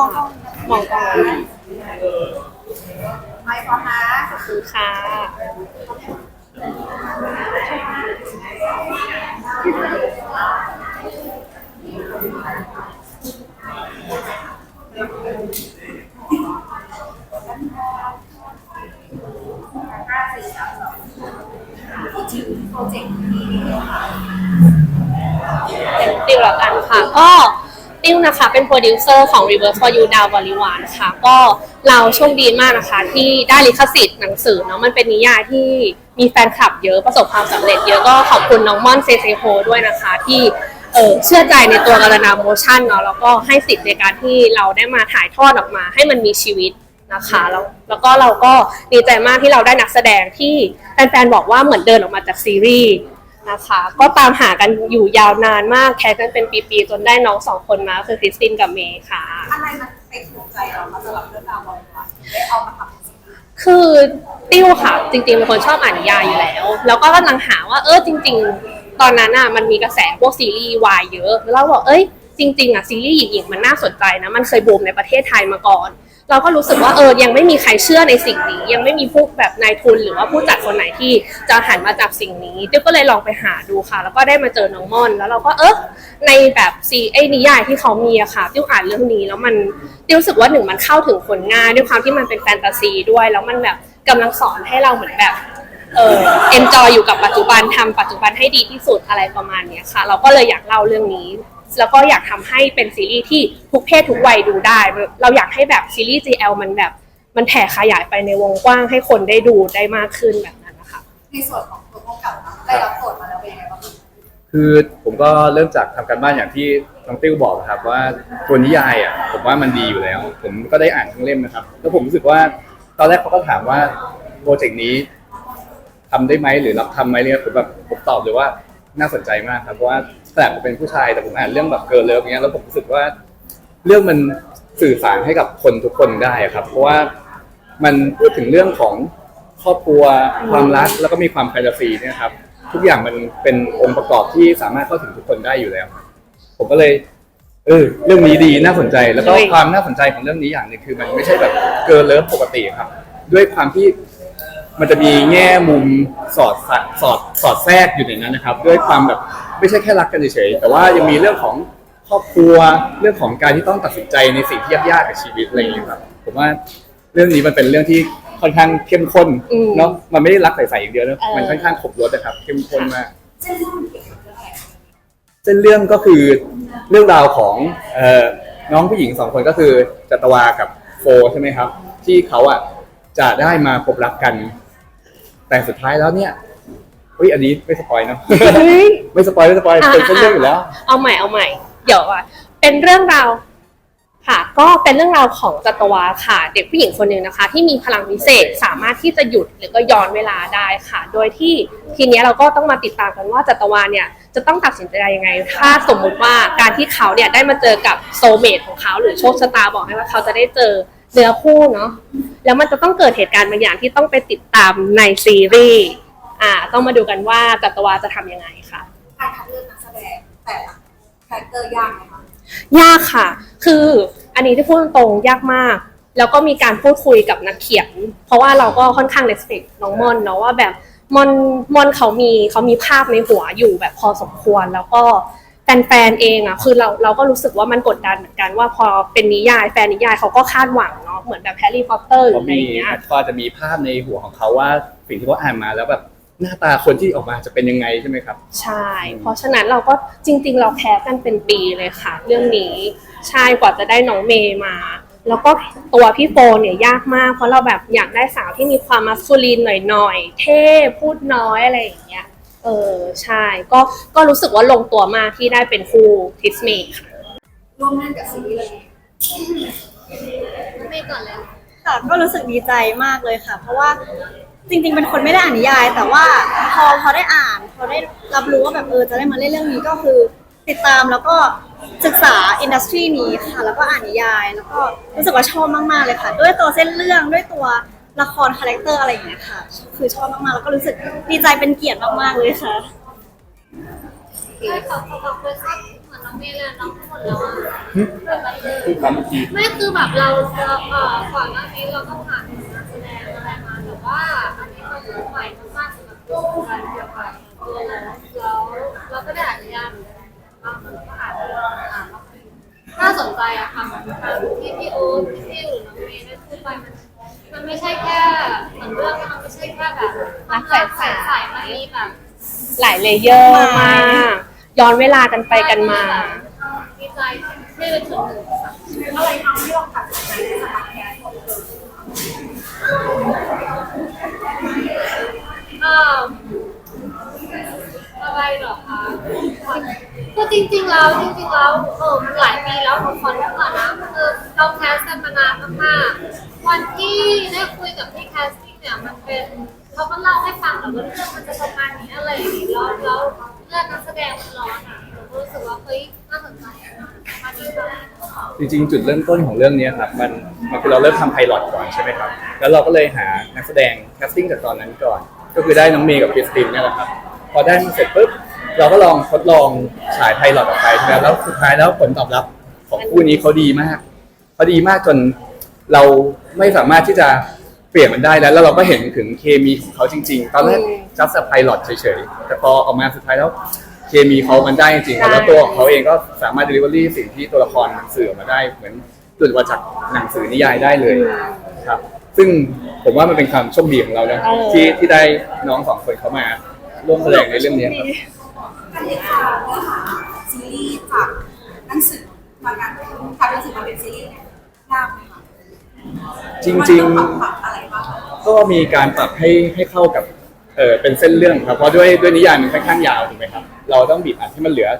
เลยมองค่ะกล้องมองกล้องไม่พร้อมนะขอบคุณค่ะห้าสี่สามสองพูดถึงโปรเจกต์นี้ค่ะ เป็นติวแล้วกันค่ะก็ ติ้วนะคะเป็นโปรดิวเซอร์ของ Reverse for You ดาวบริวารค่ะ ก็เราโชคดีมากนะคะ ที่ได้ลิขสิทธิ์หนังสือเนาะมันเป็นนิยายที่มีแฟนคลับเยอะประสบความสำเร็จเยอะก็ขอบคุณน้องม่อนเซเซโฮด้วยนะคะ ที่เออเชื่อใจในตัวการนาโมชั่นเนาะแล้วก็ให้สิทธิ์ในการที่เราได้มาถ่ายทอดออกมา ให้มันมีชีวิตนะคะแล้วแล้วก็เราก็ดีใจมากที่เราได้นักแสดงที่แฟนๆบอกว่าเหมือนเดินออกมาจากซีรีส์ นะคะ ก็ตามหากันอยู่ยาวนานมากแค่กันเป็นปีๆจนได้น้องสองคนมาคือคริสตินกับเมย์ค่ะ อะไรมันไปถูกใจเรามาสำหรับเรื่องราวบริวารได้เอามาทำเป็นสิ่งนี้คือติ้วค่ะ จริงๆเป็นคนชอบอ่านนิยายอยู่แล้ว แล้วก็กำลังหาว่าเออจริง ๆ ตอนนั้นอะมันมีกระแสพวกซีรีส์วายเยอะแล้วเราบอกเอ้ยจริงๆอะซีรีส์หญิงๆมันน่าสนใจนะมันเคยบูมในประเทศไทยมาก่อน เราก็รู้สึกว่าเออยังไม่มีใครเชื่อในสิ่งนี้ ยังไม่มีผู้แบบนายทุนหรือว่าผู้จัดคนไหนที่จะหันมาจับสิ่งนี้ติ้วก็เลยลองไปหาดูค่ะ แล้วก็ได้มาเจอน้องม่อน แล้วเราก็เออในแบบซีไอ้นิยายที่เขามีอะค่ะติ้วอ่านเรื่องนี้แล้วมันติ้วรู้สึกว่าหนึ่งมันเข้าถึงคนง่ายด้วยความที่มันเป็นแฟนตาซีด้วย แล้วมันแบบกำลังสอนให้เราเหมือนแบบเออเอ็นจอยอยู่กับปัจจุบันทำปัจจุบันให้ดีที่สุดอะไรประมาณเนี้ยค่ะ เราก็เลยอยากเล่าเรื่องนี้ แล้วก็อยากทำให้เป็นซีรีส์ที่ทุกเพศทุกวัยดูได้ เราอยากให้แบบซีรีส์ GL มันแบบ มันแผ่ขยายไปในวงกว้างให้คนได้ดูได้มากขึ้นแบบนั้นนะคะในส่วนของตัวพวกเก่านะได้รับบทมาแล้วเป็นยังไงบ้างคือผมก็เริ่มจากทำการบ้านอย่างที่น้องติ้วบอกนะครับว่าตัวนิยายอะผมว่ามันดีอยู่แล้ว ผมก็ได้อ่านทั้งเล่มนะครับ แล้วผมรู้สึกว่าตอนแรกเขาก็ถามว่าโปรเจกต์นี้ทำได้ไหมหรือรับทำไหมเนี่ยผมแบบผมตอบเลยว่าน่าสนใจมากครับเพราะว่า ขนาดผมเป็นผู้ชายแต่ผมอ่านเรื่องแบบเกิร์ลเลิฟเงี้ยแล้วผมรู้สึกว่า เรื่องมันสื่อสารให้กับคนทุกคนได้อะครับ เพราะว่ามันพูดถึงเรื่องของครอบครัวความรักแล้วก็มีความแฟนตาซีเนี่ยครับ ทุกอย่างมันเป็นองค์ประกอบที่สามารถเข้าถึงทุกคนได้อยู่แล้วผมก็เลยเออเรื่องนี้ดีน่าสนใจแล้วก็ความน่าสนใจของเรื่องนี้อย่างหนึงคือ มันไม่ใช่แบบเกิร์ลเลิฟปกติครับ ด้วยความที่มันจะมีแง่มุมสอดสอดสอดแทรกอยู่ในนั้นนะครับ ด้วยความแบบ ไม่ใช่แค่รักกันเฉยๆแต่ว่ายังมีเรื่องของครอบครัวเรื่องของการที่ต้องตัดสินใจในสิ่งที่ยากๆกับชีวิตอะไรอย่างเงี้ยครับผมว่าเรื่องนี้มันเป็นเรื่องที่ค่อนข้างเข้มข้นอืมเนาะมันไม่ได้รักใสๆอย่างเดียวนะเออ มันค่อนข้างครบรสนะครับเข้มข้นมาก เส้นเรื่องมันเกี่ยวกับเรื่องอะไรเส้นเรื่องก็คือเรื่องราวของเอ่อน้องผู้หญิงสองคนก็คือจัตวากับโฟใช่ไหมครับ ที่เขาอะจะได้มาพบรักกัน แต่สุดท้ายแล้วเนี่ย เฮ้ยอันนี้ไม่สปอยเนาะไม่สปอยไม่สปอยเป็นเส้นเรื่องอยู่แล้ว เอาใหม่เอาใหม่ เดี๋ยวอะเป็นเรื่องราวค่ะ ก็เป็นเรื่องราวของจัตวาค่ะ เด็กผู้หญิงคนหนึ่งนะคะ ที่มีพลังพิเศษสามารถที่จะหยุดหรือก็ย้อนเวลาได้ค่ะ โดยที่ทีเนี้ยเราก็ต้องมาติดตามกันว่าจัตวาเนี่ยจะต้องตัดสินใจยังไง ถ้าสมมุติว่าการที่เขาเนี่ยได้มาเจอกับโซลเมทของเขาหรือโชคชะตาบอกให้ว่าเขาจะได้เจอเนื้อคู่เนาะแล้วมันจะต้องเกิดเหตุการณ์บางอย่างที่ต้องไปติดตามในซีรีส์ อ่าต้องมาดูกันว่าจัตวาจะทำยังไงค่ะ การคัดเลือกนักแสดงแต่ละคาแรคเตอร์ยากไหมคะยากค่ะ คืออันนี้ที่พูดตรงๆยากมาก แล้วก็มีการพูดคุยกับนักเขียน เพราะว่าเราก็ค่อนข้างเลสเ c กน้องมอนเนาะว่าแบบมอนมอนเขามีเขามีภาพในหัวอยู่แบบพอสมควร แล้วก็แฟนๆเองอะคือเราเราก็รู้สึกว่ามันกดดันเหมือนกันว่าพอเป็นนิยายแฟนนิยายเขาก็คาดหวังเนาะเหมือนแบบแฮร์รี่พอตเตอร์หรือเขาอะไรมีอย่างเงี้ย ก็จะมีภาพในหัวของเขาว่าสิ่งที่เขาอ่านมาแล้วแบบ หน้าตาคนที่ออกมาจะเป็นยังไงใช่ไหมครับ ใช่ เพราะฉะนั้นเราก็จริง ๆ เราแคสกันเป็นปีเลยค่ะ เรื่องนี้ใช่กว่าจะได้น้องเมย์มา แล้วก็ตัวพี่โฟเนี่ยยากมาก เพราะเราแบบอยากได้สาวที่มีความมัสคูลีนหน่อยๆ เท่พูดน้อยอะไรอย่างเงี้ย เออใช่ก็ก็รู้สึกว่าลงตัวมากที่ได้เป็นคู่ทิสเมย์ค่ะร่วมงานกับซีรีส์เรื่องนี้เมย์ก่อนเลยค่ะก็รู้สึกดีใจมากเลยค่ะ เพราะว่า จริง ๆ เป็นคนไม่ได้อ่านนิยาย แต่ว่าพอพอได้อ่านพอได้รับรู้ว่าแบบเออจะได้มาเล่นเรื่องนี้ก็คือติดตามแล้วก็ศึกษาอินดัสทรีนี้ค่ะ แล้วก็อ่านนิยาย แล้วก็รู้สึกว่าชอบมากๆเลยค่ะ ด้วยตัวเส้นเรื่องด้วยตัวละครคาแรคเตอร์อะไรอย่างเงี้ยค่ะ คือชอบมากๆแล้วก็รู้สึกดีใจเป็นเกียรติมากๆเลยค่ะใช่ขอขอบอกเลยว่าเหมือนน้น้องเมย์เลยน้องทั้งหมดแล้วอะคือคำเมื่อกี้ไม่คือแบบเราเราเอ่อก่อนหน้านี้เราก็ผ่าน ว่าอันนี้มันใหม่มากๆสำหรับตัวการเกี่ยวกับตัวแล้วเราก็ได้อ่านนิยายบางคนก็อ่านอ่านแล้วน่าสนใจอะค่ะเหมือนกับที่พี่โอ๊ตพี่หรือน้องเมย์ได้พูดไปมันมันไม่ใช่แค่เหมือนเรื่องมันไม่ใช่แค่แบบรักใสๆใสๆมันมีแบบหลายเลเยอร์มากย้อนเวลากันไปกันมาดีใจที่ได้ถึงหนึ่งค่ะอะไรทำให้เราตัดสินใจที่จะมาแคสของเธอ เอออะไรเหรอคะคือจริงๆแล้วจริงๆแล้วเออมันหลายปีแล้วขอรู้ก่อนนะคือเราแคสกันมานานมากๆวันที่ได้คุยกับพี่แคสติ้งเนี่ยมันเป็นเขาก็เล่าให้ฟังแหละว่าเรื่องมันจะประมาณนี้อะไรอย่างนี้แล้วแล้วเรื่องนักแสดงมันร้อนอะผมก็รู้สึกว่าเฮ้ยน่าสนใจมาดีมากจริงๆจุดเริ่มต้นของเรื่องนี้ครับมันมันคือเราเริ่มทำไพลอตก่อนใช่ไหมครับ แล้วเราก็เลยหานักแสดงแคสติ้งจากตอนนั้นก่อน ก็คือได้น้องเมย์กับคริสตินเนี่ยแหละครับ พอได้มาเสร็จปุ๊บเราก็ลองทดลองฉายไพลอตออกไปใช่ไหมแล้วสุดท้ายแล้วผลตอบรับของคู่นี้เขาดีมากเขาดีมากจนเราไม่สามารถที่จะเปลี่ยนมันได้แล้ว แล้วเราก็เห็นถึงเคมีของเขาจริง ๆ ตอนแรกอืมจัสไพลอตเฉยๆแต่พอออกมาสุดท้ายแล้วเคมีเขามันได้จริงๆครับได้แล้วตัวของเขาเองก็สามารถ delivery สิ่งที่ตัวละครสื่อออกมาได้เหมือนหลุดมาจากหนังสือนิยายได้เลยครับ ซึ่งผมว่ามันเป็นความโชคดีของเรานะเออที่ที่ได้น้องสองคนเขามาร่วมแสดงในเรื่องนี้ครับการที่พาเนื้อหาซีรีส์จากหนังสือมาการทำหนังสือมาเป็นซีรีส์เนี่ยยากไหมคะจริงมันต้องปรับอะไรบ้างๆ ก็มีการปรับให้ให้เข้ากับเออเป็นเส้นเรื่องครับเพราะด้วยด้วยนิยายมันค่อนข้างยาวถูกไหมครับ เราต้องบีบอัดให้มันเหลือ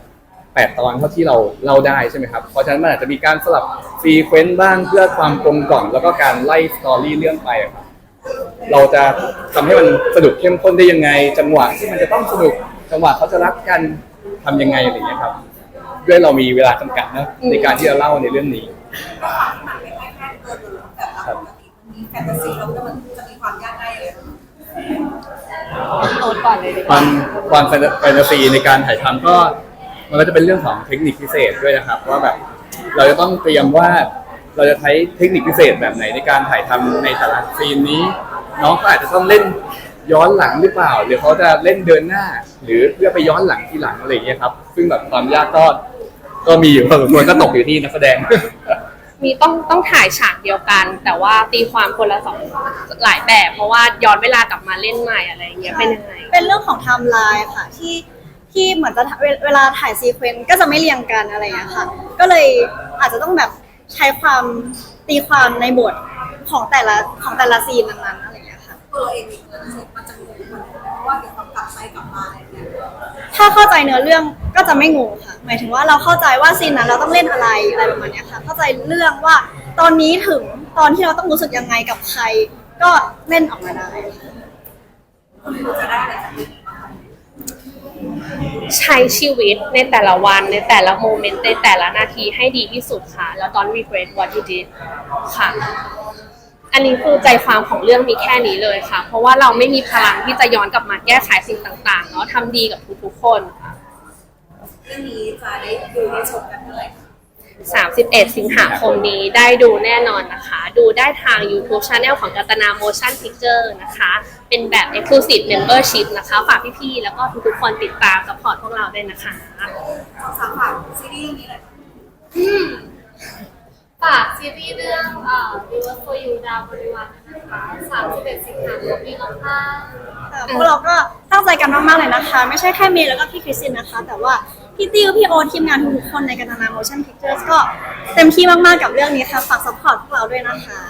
8ตอนเท่าที่เราเล่าได้ใช่ไหมครับ เพราะฉะนั้นมันอาจจะมีการสลับซีเควนต์บ้างเพื่อความกลมกล่อมแล้วก็การไล่สตอรี่เรื่องไปอะครับเราจะทำให้มันสนุกเข้มข้นได้ยังไง จังหวะที่มันจะต้องสนุกจังหวะเขาจะรักกันทำยังไงอะไรอย่างเงี้ยครับ ด้วยเรามีเวลาจำกัดนะในการที่จะเล่าในเรื่องนี้ก็ความที่มันไม่ใช่แค่ตัวเดิมแต่ละปกติมันมีแฟนตาซีแล้วก็มันจะมีความยากง่ายเลยโอ๊ตก่อนเลยดีกคว่าวามความแฟนตาซีในการถ่ายทำก็ มันก็จะเป็นเรื่องของเทคนิคพิเศษด้วยนะครับว่าแบบเราจะต้องเตรียมว่าเราจะใช้เทคนิคพิเศษแบบไหนในการถ่ายทำในแต่ละซีนนี้ น้องก็อาจจะต้องเล่นย้อนหลังหรือเปล่า หรือเขาจะเล่นเดินหน้า หรือเพื่อไปย้อนหลังทีหลังอะไรอย่างเงี้ยครับ ซึ่งแบบความยากก็ก็มีอยู่พอสมควรก็ตกอยู่ที่นักแสดง มีต้องต้องถ่ายฉากเดียวกัน แต่ว่าตีความคนละสองหลายแบบ เพราะว่าย้อนเวลากลับมาเล่นใหม่อะไรอย่างเงี้ยเป็นยังไงเป็นเรื่องของไทม์ไลน์ค่ะที่ ที่เหมือนจะเวเวลาถ่ายซีเควนต์ก็จะไม่เรียงกันอะไรอย่างเงี้ยค่ะ ก็เลยอาจจะต้องแบบใช้ความตีความในบทของแต่ละของแต่ละซีนนั้นๆอะไรอย่างเงี้ยค่ะ ตัวเองมีเงินเสร็จมันจะงงมันเพราะว่าเดี๋ยวเขากลับไปกลับมาอะไรอย่างเงี้ยถ้าเข้าใจเนื้อเรื่องก็จะไม่งงค่ะ หมายถึงว่าเราเข้าใจว่าซีนนั้นเราต้องเล่นอะไรอะไรประมาณเนี้ยค่ะ เข้าใจเรื่องว่าตอนนี้ถึงตอนที่เราต้องรู้สึกยังไงกับใคร ก็เล่นออกมาได้ค่ะคุณดูจะได้อะไรจากเรื่องนี้บ้างคะ ใช้ชีวิตในแต่ละวันในแต่ละโมเมนต์ในแต่ละนาทีให้ดีที่สุดค่ะ แล้วตอน regret what you did ค่ะ อันนี้คือใจความของเรื่องมีแค่นี้เลยค่ะ เพราะว่าเราไม่มีพลังที่จะย้อนกลับมาแก้ไขสิ่งต่างๆเนาะทำดีกับทุกๆคนค่ะ เรื่องนี้จะได้ดูได้ชมกันเมื่อไหร่คะ 31 สิงหาคมนี้ได้ดูแน่นอนนะคะ ดูได้ทาง YouTube Channel ของกัตนา Motion Picture นะคะ เป็นแบบ Exclusive Membership นะคะ ฝากพี่ๆ แล้วก็ทุกๆ คนติดตาม s u p p อร์ตพวกเราด้วยนะคะสองสามฝากซีรีส์เรื่องนี้หน่อยค่ะอืมฝากซีรีส์เรื่องเอ่อ River for You ดาวบริวารนะคะ31 สิงหาคมนี้แล้วค่ะค่ะพวกเราก็ตั้งใจกันมากๆเลยนะคะ ไม่ใช่แค่เมย์แล้วก็พี่คริสตินนะคะ แต่ว่า พี่ติวพี่โอตทีมงานทุกๆคนในกันนา motion pictures ก็เต็มที่มากๆกับเรื่องนี้ค่ะ ฝากซัพพอร์ตพวกเราด้วยนะคะ